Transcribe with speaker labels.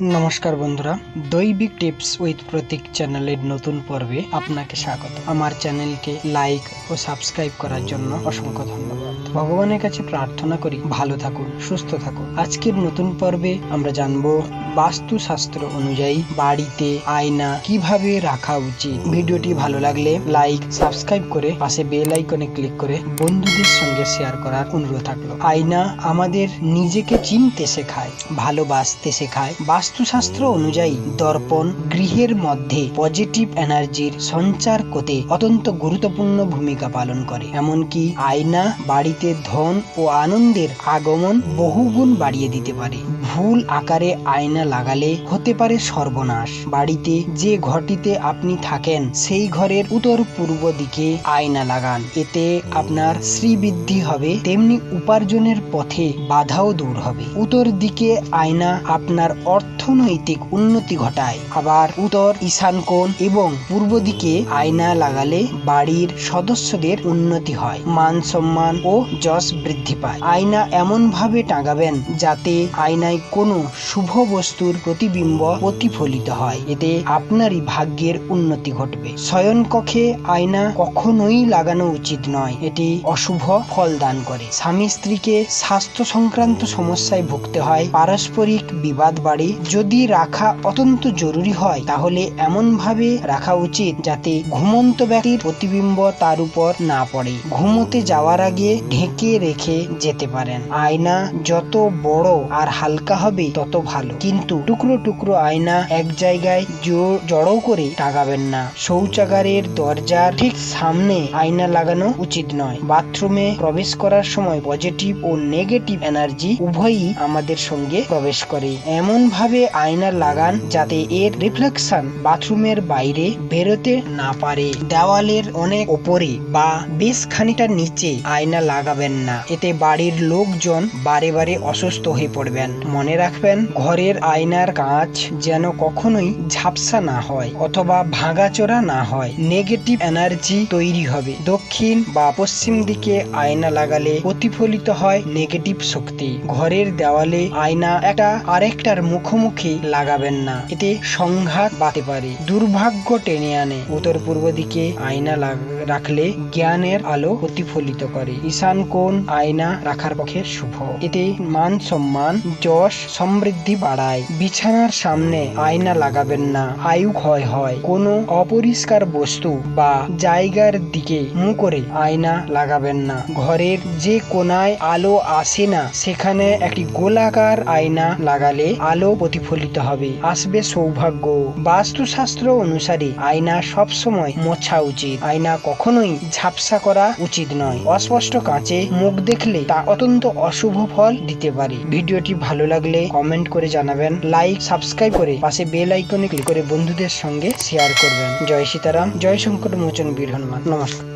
Speaker 1: নমস্কার বন্ধুরা, দৈবিক tips with প্রতীক চ্যানেলের নতুন পর্বে আপনাকে স্বাগত। আমার চ্যানেলকে লাইক ও সাবস্ক্রাইব করার জন্য অসংখ্য ধন্যবাদ। ভগবানের কাছে প্রার্থনা করি, ভালো থাকুন, সুস্থ থাকুন। আজকের নতুন পর্বে আমরা জানব বাস্তুশাস্ত্র অনুযায়ী বাড়িতে আয়না কীভাবে রাখা উচিত। ভিডিওটি ভালো লাগলে লাইক, সাবস্ক্রাইব করে পাশে বেল আইকনে ক্লিক করে বন্ধুদের সঙ্গে শেয়ার করার অনুরোধ থাকল। আয়না আমাদের নিজেকে চিনতে শেখায়, ভালোবাসতে শেখায়। বাস্তুশাস্ত্র অনুযায়ী দর্পণ গৃহের মধ্যে পজিটিভ এনার্জির সঞ্চার করতে অত্যন্ত গুরুত্বপূর্ণ ভূমিকা পালন করে। এমনকি আয়না বাড়িতে ধন ও আনন্দের আগমন বহুগুণ বাড়িয়ে দিতে পারে। ভুল আকারে আয়না লাগালে হতে পারে সর্বনাশ। বাড়িতে যে ঘরটিতে আপনি থাকেন, সেই ঘরের উত্তর পূর্ব দিকে আয়না লাগান। এতে আপনার শ্রীবৃদ্ধি হবে। তেমনি উপার্জনের পথে বাধাও দূর হবে। উত্তর দিকে আয়না আপনার অর্থনৈতিক উন্নতি ঘটায়। আবার উত্তর ঈশান কোণ এবং পূর্ব দিকে আয়না লাগালে বাড়ির সদস্যদের উন্নতি হয়। মান সম্মান ও যশ বৃদ্ধি পায়। আয়না এমনভাবে টাঙাবেন যাতে আয়নায় কোনো শুভ বস্তুর প্রতিবিম্ব প্রতিফলিত হয়। এতে আপনারই ভাগ্যের উন্নতি ঘটবে। শয়ন কক্ষে আয়না কখনোই লাগানো উচিত নয়। এটি অশুভ ফল দান করে। স্বামী স্ত্রীকে স্বাস্থ্য সংক্রান্ত সমস্যায় ভুগতে হয়। পারস্পরিক বিবাদ বাড়ে। যদি রাখা অত্যন্ত জরুরি হয়, তাহলে এমনভাবে রাখা উচিত যাতে ঘুমন্ত ব্যক্তির প্রতিবিম্ব তার উপর না পড়ে। ঘুমোতে যাওয়ার আগে ঢেকে রেখে যেতে পারেন। আয়না যত বড় আর হালকা হবে তত ভালো। কিন্তু টুকরো টুকরো আয়না এক জায়গায় জড়ো করে টাঙাবেন না। শৌচাগারের দরজার ঠিক সামনে আয়না লাগানো উচিত নয়। বাথরুমে প্রবেশ করার সময় পজিটিভ ও নেগেটিভ এনার্জি উভয়ই আমাদের সঙ্গে প্রবেশ করে। এমন ভাবে আয়না লাগান যাতে এর রিফ্লেকশন বাথরুমের বাইরে বেরোতে না পারে। দেওয়ালের অনেক ওপরে বা বেশ খানিকটা নিচে আয়না লাগাবেন না। এতে বাড়ির লোকজন বারে বারে অসুস্থ হয়ে পড়বেন। মনে রাখবেন, ঘরের আয়নার কাঁচ যেন কখনোই ঝাপসা না হয় অথবা ভাঙাচোরা না হয়। নেগেটিভ এনার্জি তৈরি হবে। দক্ষিণ বা পশ্চিম দিকে আয়না লাগালে প্রতিফলিত হয় নেগেটিভ শক্তি। ঘরের দেওয়ালে আয়না একটা আরেকটার মুখোমুখি লাগাবেন না। এতে সংঘাত বাড়তে পারে। দুর্ভাগ্য টেনে আনে। উত্তর পূর্ব দিকে আয়না রাখলে জ্ঞানের আলো প্রতিফলিত করে। ঈশান কোণ আয়না রাখার পক্ষে শুভ। এতে মান সম্মান, যশ সমৃদ্ধি বাড়ায়। বিছানার সামনে আয়না লাগাবেন না। আয়ু ক্ষয় হয়। কোনো অপরিষ্কার বস্তু বা জায়গার দিকে মুখ করে আয়না লাগাবেন না। ঘরের যে কোনায় আলো আসে না, সেখানে একটি গোলাকার আয়না লাগালে আলো প্রতিফলিত হবে। আসবে সৌভাগ্য। বাস্তুশাস্ত্র অনুসারে আয়না সবসময় মোছা উচিত। আয়না কখনোই ঝাপসা করা উচিত নয়। অস্পষ্ট কাঁচে মুখ দেখলে তা অত্যন্ত অশুভ ফল দিতে পারে। ভিডিওটি ভালো লাগলে কমেন্ট করে জানাবেন লাইক সাবস্ক্রাইব করে পাশে বেল আইকনে ক্লিক করে বন্ধুদের সঙ্গে শেয়ার করবেন। জয় সীতারাম, জয় শঙ্কর মোচন বীর হনুমান। নমস্কার।